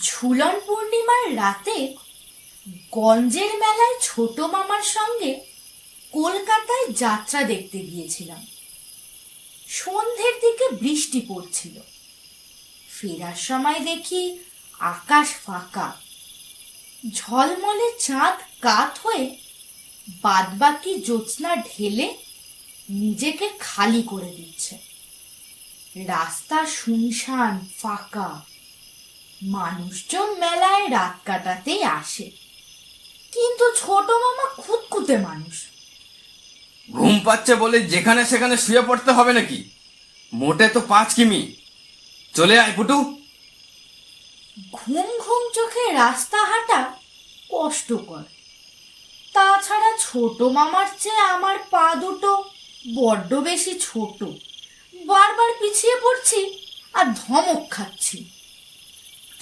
ঝুলন পূর্ণিমার রাতে গঞ্জের মেলায় ছোট মামার সঙ্গে কলকাতায় যাত্রা দেখতে গিয়েছিলাম। সন্ধ্যের দিকে বৃষ্টি পড়ছিল। ফেরার সময় দেখি আকাশ ফাঁকা। ঝলমলে চাঁদ কাত হয়ে বাদবাকি জ্যোৎস্না ঢেলে নিজেকে খালি করে দিচ্ছে। রাস্তা শুনশান ফাঁকা। মানুষজন মেলায় রাত কাটাতেই আসে। কিন্তু ছোট মামা খুঁতখুঁতে মানুষ। ঘুম পাচ্ছে বলে যেখানে সেখানে শুয়ে পড়তে হবে নাকি? মোটে তো পাঁচ কিমি। চলে আয় পুটু। ঘুম ঘুম চোখে রাস্তা হাঁটা কষ্টকর। তাছাড়া ছোট মামার চেয়ে আমার পা দুটো বড্ড বেশি ছোট। বারবার পিছিয়ে পড়ছি আর ধমক খাচ্ছি।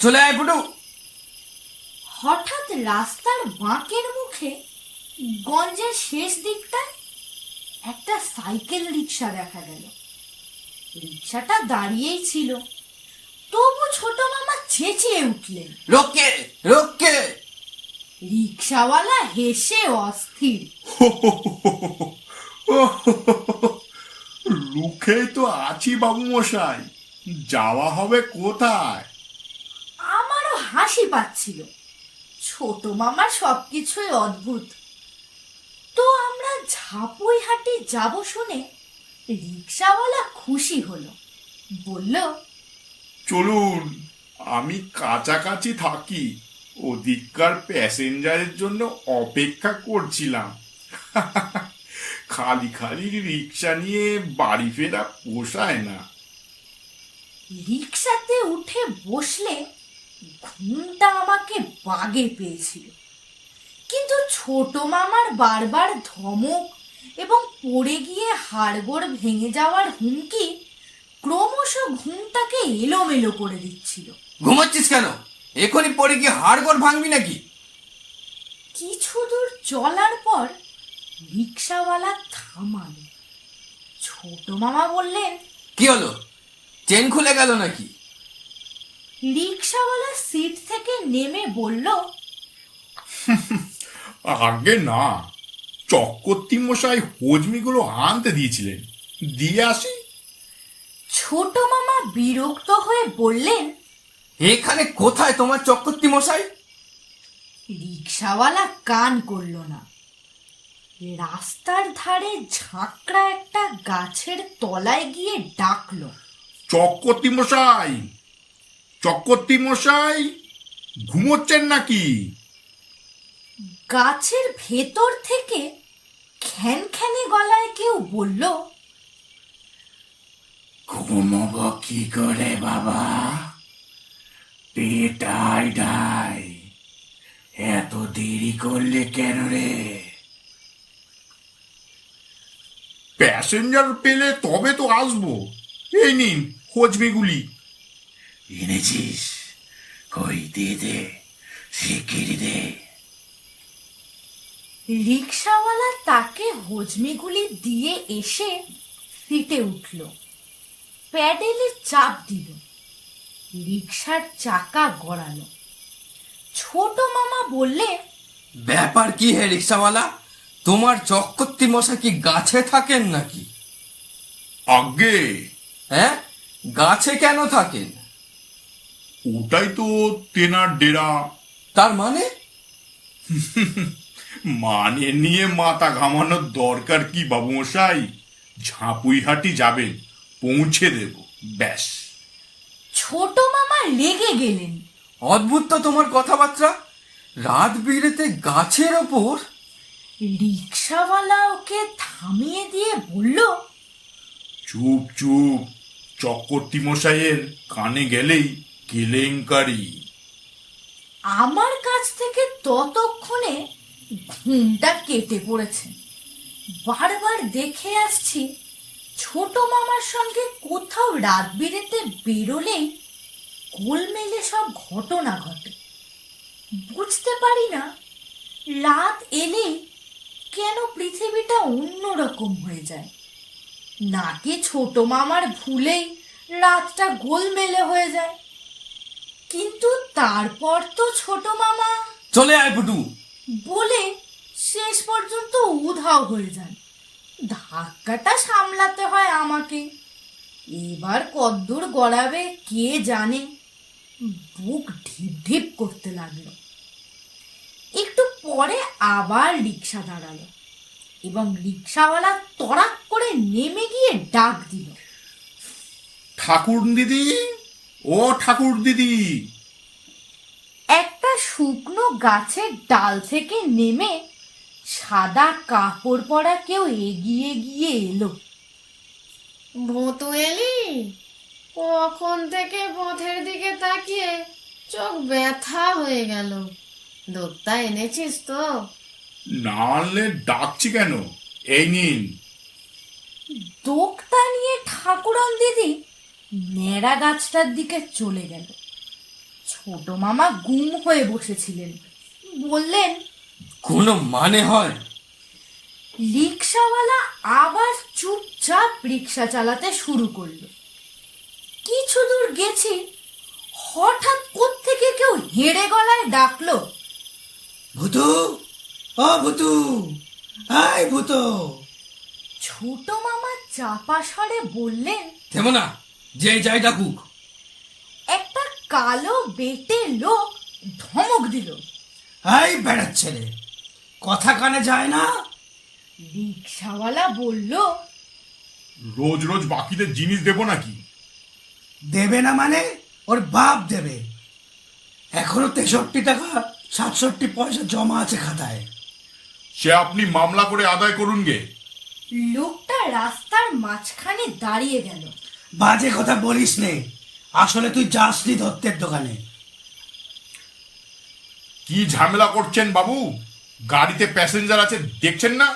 চলে আয় পুটু হঠাৎ রাস্তার বাঁকের মুখে গঞ্জের শেষ দিকটায় একটা সাইকেল রিক্সা দেখা গেল। রিক্সাটা দাঁড়িয়েই ছিল। তবু ছোট মামা চেঁচিয়ে উঠলেন। রোকে রোকে রিক্সাওয়ালা হেসে অস্থির। লুখেই তো আছি বাবু মশাই যাওয়া হবে কোথায়? হাসি পাচ্ছিল। ছোট মামার সবকিছুই অদ্ভুত। তো আমরা ঝাপুই হাটি যাব শুনে রিক্সাওয়ালা খুশি হলো। বলল চলুন আমি কাছাকাছি থাকি। ওদিককার প্যাসেঞ্জারের জন্য অপেক্ষা করছিলাম। খালি খালি রিক্সা নিয়ে বাড়ি ফেরা পোষায় না। রিক্সাতে উঠে বসলে ঘুমটা আমাকে বাগে পেয়েছিল। কিন্তু ছোট মামার বারবার ধমক এবং পড়ে গিয়ে হাড়গোড় ভেঙে যাওয়ার হুমকি ক্রমশ ঘুমটাকে এলোমেলো করে দিচ্ছিল। ঘুমাচ্ছিস কেন? এখনই পড়ে গিয়ে হাড়গোড় ভাঙবি নাকি? কিছু দূর চলার পর রিক্সাওয়ালা থামাল। ছোট মামা বললেন কি হলো? চেন খুলে গেল নাকি? রিক্সাওয়ালা সিট থেকে নেমে বলল আগে না চক্রবর্তী মশাই হজমিগুলো আনতে দিয়েছিলেন। দিয়ে আসি? ছোট মামা বিরক্ত হয়ে বললেন এখানে কোথায় তোমার চক্রবর্তী মশাই রিক্সাওয়ালা কান করল না। রাস্তার ধারে ঝাঁকড়া একটা গাছের তলায় গিয়ে ডাকলো চক্রবর্তী মশাই চক্রবর্তী মশাই ঘুমোচ্ছেন নাকি? গাছের ভেতর থেকে খ্যানখ্যানে গলায় কেউ বলল ঘুমব কি করে বাবা? পেটাই ডাই। এত দেরি করলে কেন রে? প্যাসেঞ্জার পেলে তবে তো আসব। এই নিন হজমিগুলি এনেছিস? কই দিয়ে দে শিগগিরি দে। রিক্সাওয়ালা তাকে হজমিগুলি দিয়ে এসে ফিটে উঠল। প্যাডেলে চাপ দিল। রিক্সার চাকা গড়ালো। ছোট মামা বললে ব্যাপার কি হে রিক্সাওয়ালা? তোমার চক্রবর্তী মশা কি গাছে থাকেন নাকি? আগে হ্যাঁ? গাছে কেন থাকেন? ওটাই তো তেনার ডেরা। তার মানে? মানে নিয়ে মাথা ঘামানোর দরকার কি বাবু মশাই ঝাঁপুইহাটি যাবেন পৌঁছে দেব ব্যাস। ছোট মামা লেগে গেলেন। অদ্ভুত তো তোমার কথাবার্তা। রাত বিরেতে গাছের ওপর। রিক্সাওয়ালা ওকে থামিয়ে দিয়ে বলল চুপ চুপ। চক্রবর্তী মশাইয়ের কানে গেলেই কেলেঙ্কারি। আমার কাছ থেকে ততক্ষণে ঘুমটা কেটে পড়েছে। বারবার দেখে আসছি ছোট মামার সঙ্গে কোথাও রাত বিরেতে বেরোলেই গোলমেলে সব ঘটনা ঘটে। বুঝতে পারি না, রাত এলেই কেন পৃথিবীটা অন্যরকম হয়ে যায়। নাকি ছোট মামার ভুলেই রাতটা গোলমেলে হয়ে যায়? কিন্তু তারপর তো ছোট মামা। চলে আয় ফুটু। বলে শেষ পর্যন্ত উধাও হয়ে যান ধাক্কাটা সামলাতে হয় আমাকে। এবার কদ্দূর গড়াবে কে জানে। বুক ঢিপ ঢিপ করতে লাগল। একটু পরে আবার রিক্সা দাঁড়াল এবং রিক্সাওয়ালা তড়াক করে নেমে গিয়ে ডাক দিল। ঠাকুর দিদি ও ঠাকুর দিদি। একটা শুকনো গাছের ডাল থেকে নেমে সাদা কাপড় পরা কেউ এগিয়ে গিয়ে এলো। ভূতু এলি? কখন থেকে পথের দিকে তাকিয়ে চোখ ব্যথা হয়ে গেল। দুধটা এনেছিস তো? না আনলে ডাকছি কেন? এই নিন। দোকটা নিয়ে ঠাকুরন দিদি ন্যাড়া গাছটার দিকে চলে গেল। ছোট মামা গুম হয়ে বসেছিলেন। বললেন কোনো মানে হয়? রিক্সাওয়ালা আবার চুপচাপ রিক্সা চালাতে শুরু করল। কিছু দূর গেছি হঠাৎ কোত্থেকে কেউ হেড়ে গলায় ডাকলো ভূতু ও ভূতু আয় ভূতো! ছোট মামা চাপা স্বরে বললেন থেমো না যে যাই ডাকুক। একটা কালো বেটে লোক ধমক দিল। আয় বেড়ার ছেলে কথা কানে যায় না? রিক্সাওয়ালা বলল রোজ রোজ বাকিদের জিনিস দেবো নাকি? দেবে না মানে? ওর বাপ দেবে। এখনও তেষট্টি টাকা সাতষট্টি পয়সা জমা আছে খাতায়। সে আপনি মামলা করে আদায় করুন গে। লোকটা রাস্তার মাঝখানে দাঁড়িয়ে গেল। বাজে কথা বলিস নে। আসলে তুই যাসনি দত্তের দোকানে। কি ঝামেলা করছেন বাবু? গাড়িতে প্যাসেঞ্জার আছে দেখছেন না?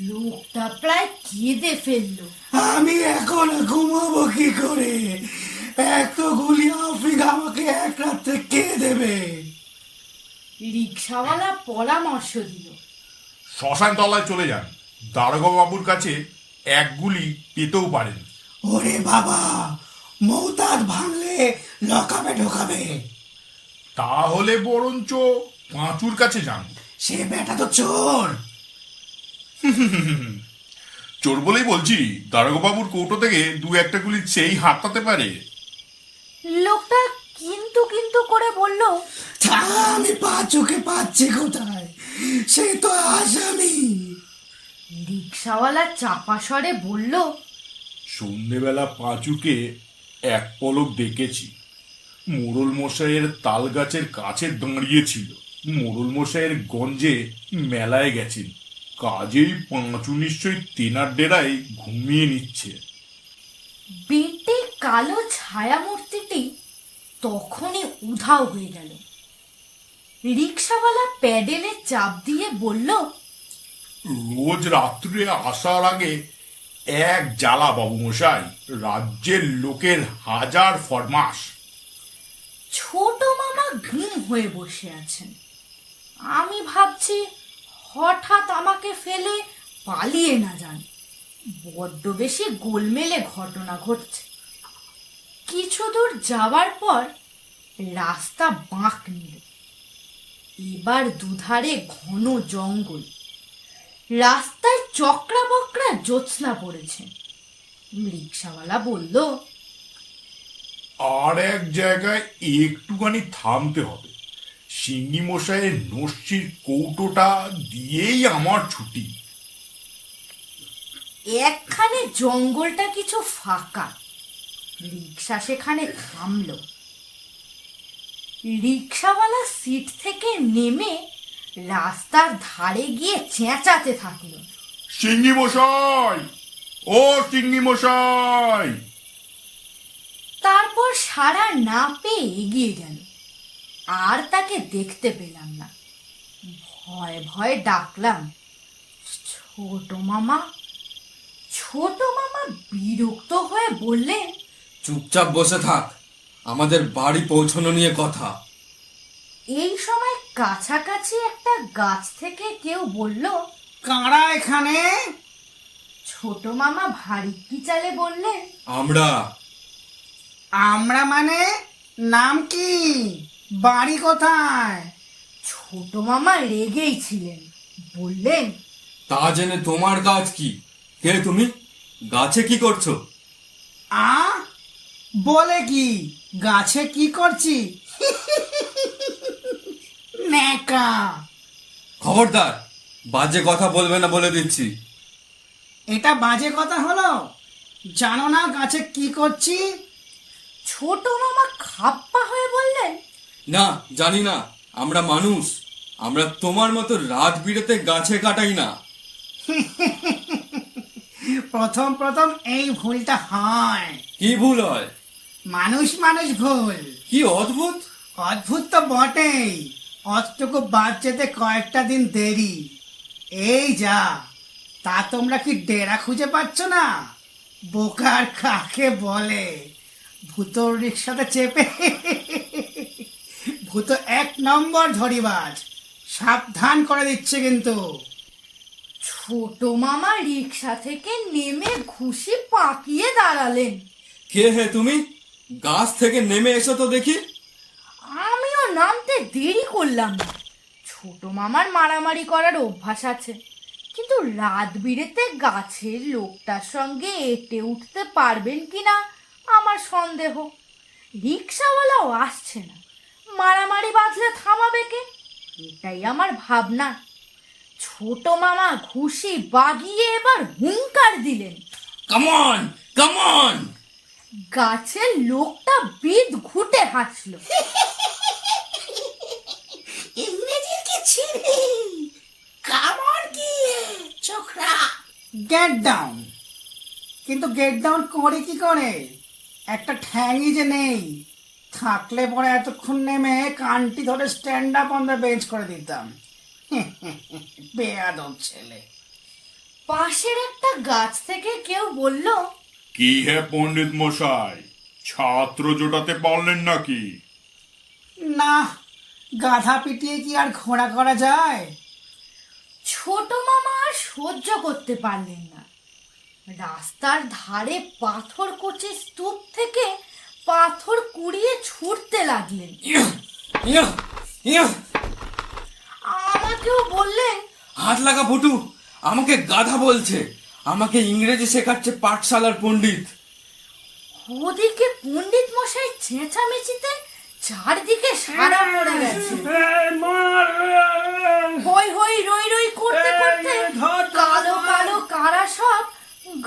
লোকটা প্রায় কেঁদে ফেলল। আমি এখন ঘুমাবো কি করে? এত গুলি আফ্রিকা আমাকে এক রাত্রে কে দেবে? রিক্সাওয়ালা পরামর্শ দিল। শ্মশান তলায় চলে যান। দারোগা বাবুর কাছে এক গুলি পেতেও পারেন। ওরে বাবা মৌতার ভাঙলে লকাবে ঢোকাবে। তাহলে বরঞ্চ পাঁচুর কাছে যান। সে বেটা তো চোর। চোর বলেই বলছি দারোগা বাবুর কৌটো থেকে দু একটা গুলি সেই হাতাতে পারে। লোকটা কিন্তু কিন্তু করে বলল আমি পাঁচুকে পাচ্ছি কোথায়? সে তো আসামি। রিক্সাওয়ালা চাপা স্বরে বলল সন্ধেবেলা পাঁচুকে এক পলক দেখেছি মোড়ল মশাইয়ের তাল গাছের কাছে দাঁড়িয়েছিল মোড়ল মশাইয়ের গঞ্জে মেলায় গেছেন। কাজেই পাঁচু নিশ্চয়ই তেনার ডেরায় ঘুমিয়ে নিচ্ছে। বেটে কালো ছায়ামূর্তিটি তখনই উধাও হয়ে গেল। রিক্সাওয়ালা প্যাডেলে চাপ দিয়ে বলল রোজ রাত্রে আসার আগে এক জ্বালা বাবু মশাই, রাজ্যের লোকের হাজার ফরমাস ছোট মামা ঘুম হয়ে বসে আছেন। আমি ভাবছি হঠাৎ আমাকে ফেলে পালিয়ে না যান। বড্ড বেশি গোলমেলে ঘটনা ঘটছে। কিছু দূর যাওয়ার পর রাস্তা বাঁক নিল। এবার দুধারে ঘন জঙ্গল। রাস্তায় চক্রা বকরা জ্যোৎস্না পড়েছে। রিক্সাওয়ালা বলল আর এক জায়গায় একটুখানি থামতে হবে। সিঙ্গি মশাইয়ের নস্যির কৌটোটা দিয়েই আমার ছুটি। একখানে জঙ্গলটা কিছু ফাঁকা। রিক্সা সেখানে থামলো। রিক্সাওয়ালা সিট থেকে নেমে রাস্তার ধারে গিয়ে চেঁচাতে থাকল। সিঙ্গি মশাই! ও সিঙ্গি মশাই! তারপর সারা না পেয়ে এগিয়ে গেল। আর তাকে দেখতে পেলাম না। ভয় ভয় ডাকলাম ছোট মামা ছোট মামা বিরক্ত হয়ে বললেন চুপচাপ বসে থাক আমাদের বাড়ি পৌঁছানো নিয়ে কথা। এই সময় কাছাকাছি একটা গাছ থেকে কেউ বলল কাঁড়া এখানে? ছোট মামা ভারী কি চালে বললেন আমরা। আমরা মানে? নাম কি? বাড়ি কোথায়? ছোট মামা রেগেই ছিলেন। বললেন তা জেনে তোমার কাজ কি? কে তুমি? গাছে কি করছ? আ? বলে কি? গাছে কি করছি? ন্যাকা খবরদার বাজে কথা বলবে না বলে দিচ্ছি। এটা বাজে কথা হলো? জানো না গাছে কি করছি? ছোট মামা খাপ্পা হয়ে বললেন না জানি না আমরা মানুষ। আমরা তোমার মতো রাত বিরেতে গাছে কাটাই না। প্রথম প্রথম এই ভুলটা হয়। কি ভুল হয়? মানুষ মানুষ ভুল। কি অদ্ভুত? অদ্ভুত তো বটেই। অতটুকু বাদ যেতে কয়েকটা দিন দেরি। এই যা তা তোমরা কি ডেরা খুঁজে পাচ্ছ না? বোকার কাকে বলে? ভূতর রিক্সাতে চেপে। ভূত এক নম্বর ধরিবাজ। সাবধান করে দিচ্ছে কিন্তু। ছোট মামা রিক্সা থেকে নেমে ঘুষি পাকিয়ে দাঁড়ালেন। কে হে তুমি? গাছ থেকে নেমে এসো তো দেখি। আমিও নামতে দেরি করলাম না। ছোট মামার মারামারি করার অভ্যাস আছে। কিন্তু রাত বিরেতে গাছের লোকটার সঙ্গে এটে উঠতে পারবেন কিনা আমার সন্দেহ। রিক্সাওয়ালাও আসছে না। মারামারি বাঁধলে থামাবে কে? এটাই আমার ভাবনা। ছোট মামা ঘুষি বাগিয়ে এবার হুঙ্কার দিলেন। কামন কামন গাছের লোকটা বিদ ঘুটে হাসলো। ছিলি কামড় কি চোখরা। গেট ডাউন কিন্তু গেট ডাউন করে কি করে? একটা ঠ্যাংই যে নেই। থাকলে পরে এতক্ষণ নেমে কানটি ধরে stand up on the bench করে দিতাম। বেয়াদব ছেলে। পাশের একটা গাছ থেকে কেউ বলল কি হে পণ্ডিত মশাই ছাত্র জোটাতে পারলেন নাকি? না গাধা পিটিয়ে কি আর ঘোড়া করা যায়? ছোট মামা আর সহ্য করতে পারলেন না। রাস্তার ধারে পাথর কচি স্তূপ থেকে পাথর কুড়িয়ে ছুটতে লাগলেন। ইয়া, ইয়া, ইয়া। আমাকেও বললেন হাত লাগা ফুটু আমাকে গাধা বলছে। আমাকে ইংরেজি শেখাচ্ছে পাঠশালার পণ্ডিত। ওদিকে পণ্ডিত মশাই চেঁচামেচিতে চারদিকে সারা পড়ে গেছে। হই হই রই রই করতে করতে কালো কালো কারা সব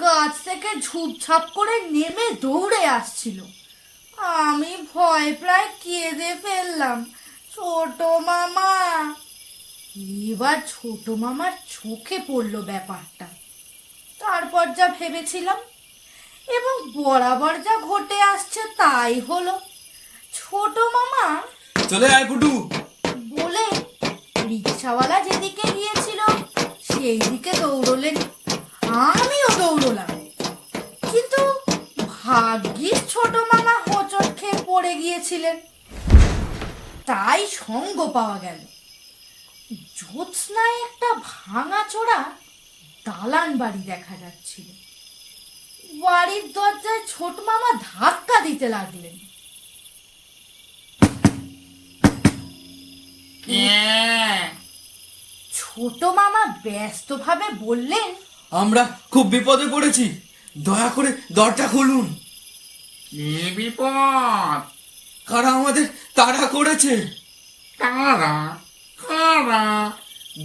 গাছ থেকে ঝুপঝাপ করে নেমে দৌড়ে আসছিল। আমি ভয় প্রায় কেঁদে ফেললাম। ছোট মামা। এবার ছোট মামার চোখে পড়ল ব্যাপারটা। তারপর যা ভেবেছিলাম এবং বরাবর যা ঘটে আসছে তাই হলো। ছোট মামা? চলে আয় ফুটু। বলে রিক্সাওয়ালা যেদিকে গিয়েছিল সেই দিকে দৌড়লেন আমিও দৌড়লাম। কিন্তু ভাগ্যিস ছোট মামা হোঁচট খেয়ে পড়ে গিয়েছিলেন। তাই সঙ্গ পাওয়া গেল। জ্যোৎস্নায় একটা ভাঙা চোরা দালান বাড়ি দেখা যাচ্ছিল। বাড়ির দরজায় ছোট মামা ধাক্কা দিতে লাগলেন। ছোট মামা ব্যস্তভাবে বললেন আমরা খুব বিপদে পড়েছি। দয়া করে দরজা খুলুন। কি বিপদ? কারা আমাদের তাড়া করেছে? কারা কারা?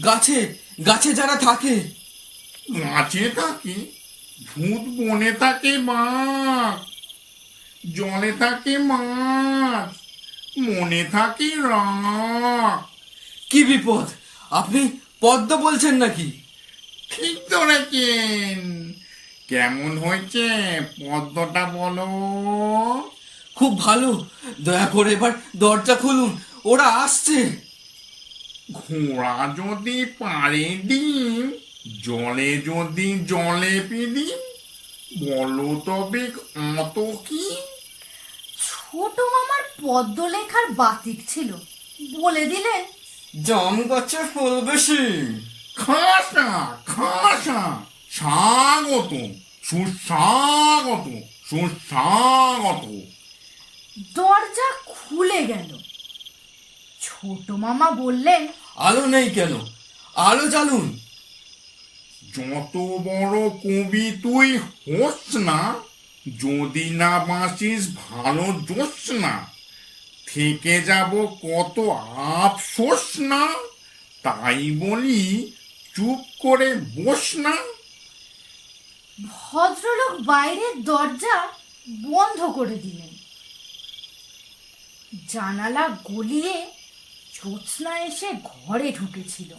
গাছে গাছে যারা থাকে। গাছে থাকে? ভূত বনে থাকে বাঘ জলে থাকে মাছ। মনে থাকে রাগ কি বিপদ? আপনি পদ্ম বলছেন নাকি? ঠিক ধরেছেন। কেমন হয়েছে? পদ্মটা বলো। খুব ভালো। দয়া করে এবার দরজা খুলুন। ওরা আসছে। ঘোড়া যদি পারে ডিম জলে যদি জলে পিদিম বলো তবে অত কি? ছোট মামার পদ্ম লেখার বাতিক ছিল। বলে দিলেন জম গাছে ফুল বেশি। খাসা খাসা। স্বাগত সুস্বাগত সুস্বাগত। দরজা খুলে গেল। ছোট মামা বললেন আলো নেই কেন? আলো জ্বালুন। যত বড় কবি তুই হোস না যদি না বাঁচিস ভালো জোস না। থেকে যাব কত আফসোস না? তাই বলি, চুপ করে বস না। ভদ্রলোক বাইরের দরজা বন্ধ করে দিলেন। জানালা গলিয়ে জ্যোৎস্না এসে ঘরে ঢুকেছিল।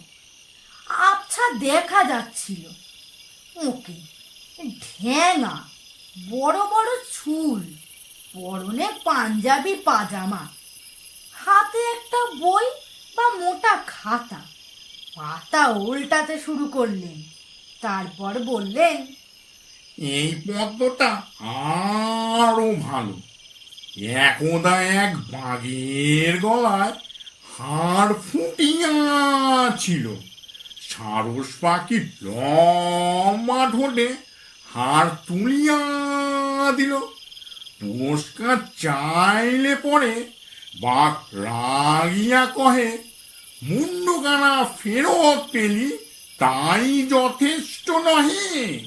আবছা দেখা যাচ্ছিল। ওকে ঢ্যাঙা বড় বড় চুল, পরনে পাঞ্জাবি, পাজামা। হাতে একটা বই বা মোটা খাতা? পাতা উল্টাতে শুরু করলেন। তারপর বললেন, এই পদ্মটা আরও ভালো। একদা এক বাঘের গলায় হাড় ফুটিয়া ছিল সারস পাখি লম্বা ঠোঁটে হাড় তুলিয়া দিল। পুরস্কার চাইলে পরে বাঘ রাগিয়া কহে মুন্ডকানা ফেরত পেলি তাই যথেষ্ট নহে।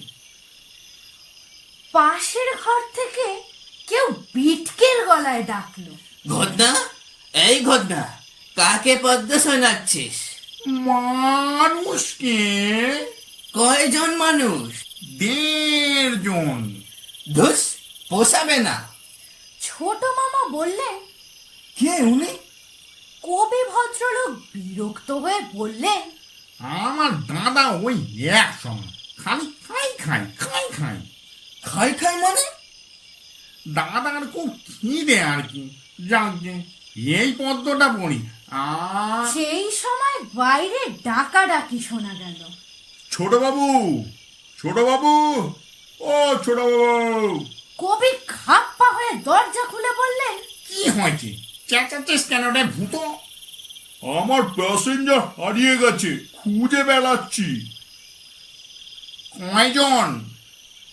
পাশের ঘর থেকে কেউ বিটকেল গলায় ডাকলো। ঘটনা? এই ঘটনা কাকে পদ্ম শোনাচ্ছিস? মানুষকে। কয়জন মানুষ? দেড় জন ধুস পোষাবে না। ছোট মামা বললেন কে উনি? কবি ভদ্রলোক বিরক্ত হয়ে বললেন আমার দাদা ওই এক সময় খালি খাই খাই খাই খাই। খাই খাই মানে? দাদার খুব খিদে আর কি। যাকে এই পদ্মটা পড়ি। সেই সময় বাইরে ডাকাডাকি শোনা গেল। ছোট বাবু ছোট বাবু ও ছোট বাবু কবি খাপ্পা হয়ে দরজা খুলে বললেন কি হয়েছে? চেঁচাচ্ছিস কেন রে ভূত? আমার প্যাসেঞ্জার হারিয়ে গেছে খুঁজে বেড়াচ্ছি। কয়জন?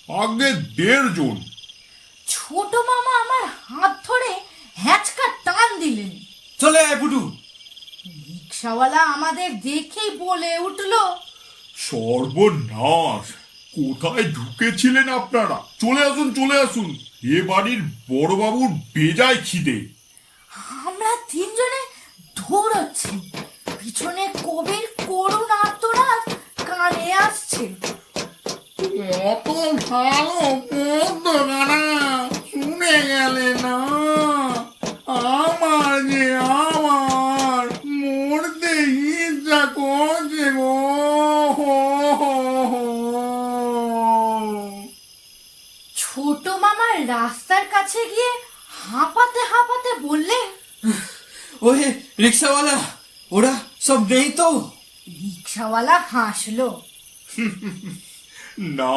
আগে দেড় জন ছোট মামা আমার হাত ধরে হ্যাচকা টান দিলেন। চলে আয় পুটু রিক্সাওয়ালা আমাদের দেখেই বলে উঠল সর্বনাশ কোথায় ঢুকেছিলেন আপনারা? চলে আসুন চলে আসুন। এ বাড়ির বড়বাবুর বেজায় খিদে। আমরা তিনজনে দৌড়চ্ছি। পিছনে কবির করুণ আত্মরাত কানে আসছে। কত ভালো পদ্মগানা শুনে গেলে না? আমার যে আমার মরতে ইচ্ছা করছে গো ছোট মামার রাস্তার কাছে গিয়ে হাঁপাতে হাঁপাতে বললে? ওহে রিক্সাওয়ালা ওরা সব নেই তো? রিক্সাওয়ালা হাসলো। না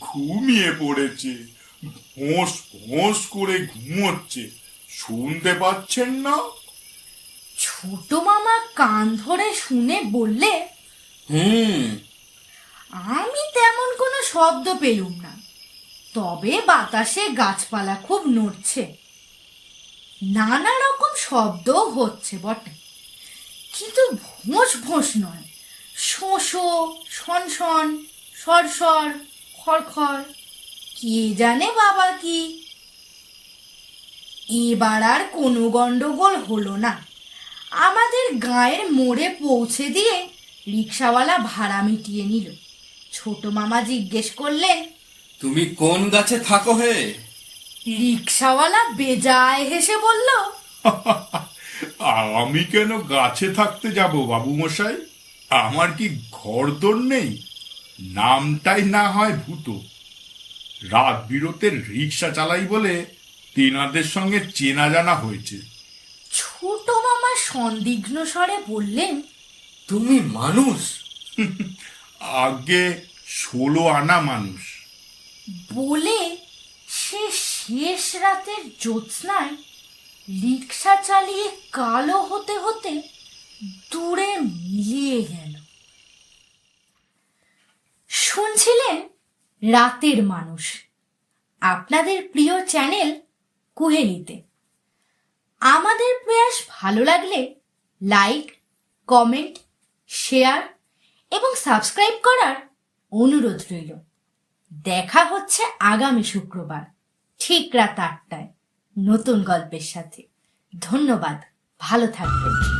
ঘুমিয়ে পড়েছে। ভোঁস ভোঁস করে ঘুমোচ্ছে। শুনতে পাচ্ছেন না? ছোট মামা কান ধরে শুনে বললে হুম। আমি তেমন কোনো শব্দ পেলুম না। তবে বাতাসে গাছপালা খুব নড়ছে। নানা রকম শব্দও হচ্ছে বটে। কিন্তু ভোঁস ভোঁস নয়। শোঁশো শনশন, সরসর, খড়খড়, কে জানে বাবা কি? এবার আর কোনো গন্ডগোল হলো না। আমাদের গায়ের মোড়ে পৌঁছে দিয়ে রিক্সাওয়ালা ভাড়া মিটিয়ে নিল। ছোট মামা জিজ্ঞেস করলেন তুমি কোন গাছে থাকো হে? রিক্সাওয়ালা বেজায় হেসে বলল আমি কেন গাছে থাকতে যাব বাবু মশাই? আমার কি ঘরদোর নেই? নামটাই না হয় ভূত। রাত বিরতের রিক্সা চালাই বলে তেনাদের সঙ্গে চেনা জানা হয়েছে। ছোট মামা সন্দিগ্ন স্বরে বললেন তুমি মানুষ? আগে ষোলো আনা মানুষ। বলে সে শেষ রাতের জ্যোৎস্নায় রিক্সা চালিয়ে কালো হতে হতে দূরে মিলিয়ে গেল। শুনছিলেন রাতের মানুষ। আপনাদের প্রিয় চ্যানেল কুহেলিতে। আমাদের প্রয়াস ভালো লাগলে লাইক, কমেন্ট, শেয়ার এবং সাবস্ক্রাইব করার অনুরোধ রইল। দেখা হচ্ছে আগামী শুক্রবার ঠিক রাত আটটায় নতুন গল্পের সাথে। ধন্যবাদ ভালো থাকবেন।